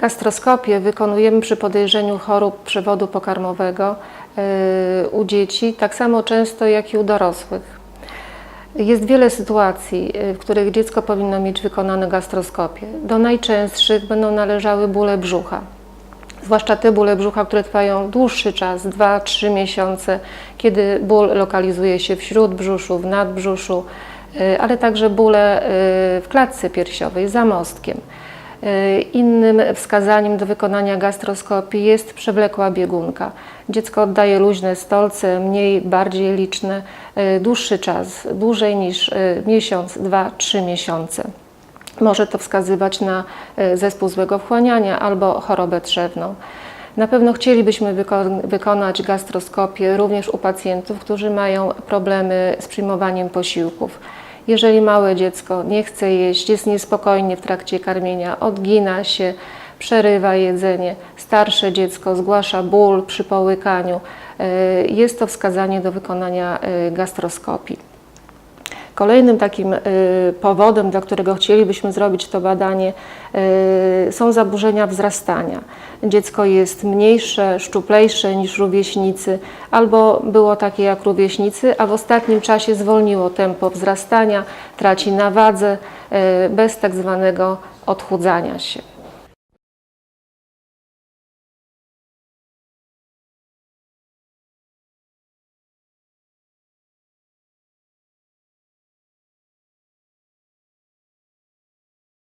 Gastroskopię wykonujemy przy podejrzeniu chorób przewodu pokarmowego y, u dzieci, tak samo często jak i u dorosłych. Jest wiele sytuacji, y, w których dziecko powinno mieć wykonane gastroskopię. Do najczęstszych będą należały bóle brzucha. Zwłaszcza te bóle brzucha, które trwają dłuższy czas, 2-3 miesiące, kiedy ból lokalizuje się w śródbrzuszu, w nadbrzuszu, y, ale także bóle w klatce piersiowej, za mostkiem. Y, Innym wskazaniem do wykonania gastroskopii jest przewlekła biegunka. Dziecko oddaje luźne stolce, mniej, bardziej liczne, y, dłuższy czas, dłużej niż y, miesiąc, dwa, trzy miesiące. Może to wskazywać na zespół złego wchłaniania albo chorobę trzewną. Na pewno chcielibyśmy wyko- wykonać gastroskopię również u pacjentów, którzy mają problemy z przyjmowaniem posiłków. Jeżeli małe dziecko nie chce jeść, jest niespokojnie w trakcie karmienia, odgina się, przerywa jedzenie, starsze dziecko zgłasza ból przy połykaniu, y, jest to wskazanie do wykonania y, gastroskopii. Kolejnym takim y, powodem, dla którego chcielibyśmy zrobić to badanie, y, są zaburzenia wzrastania. Dziecko jest mniejsze, szczuplejsze niż rówieśnicy, albo było takie jak rówieśnicy, a w ostatnim czasie zwolniło tempo wzrastania, traci na wadze y, bez tak zwanego odchudzania się.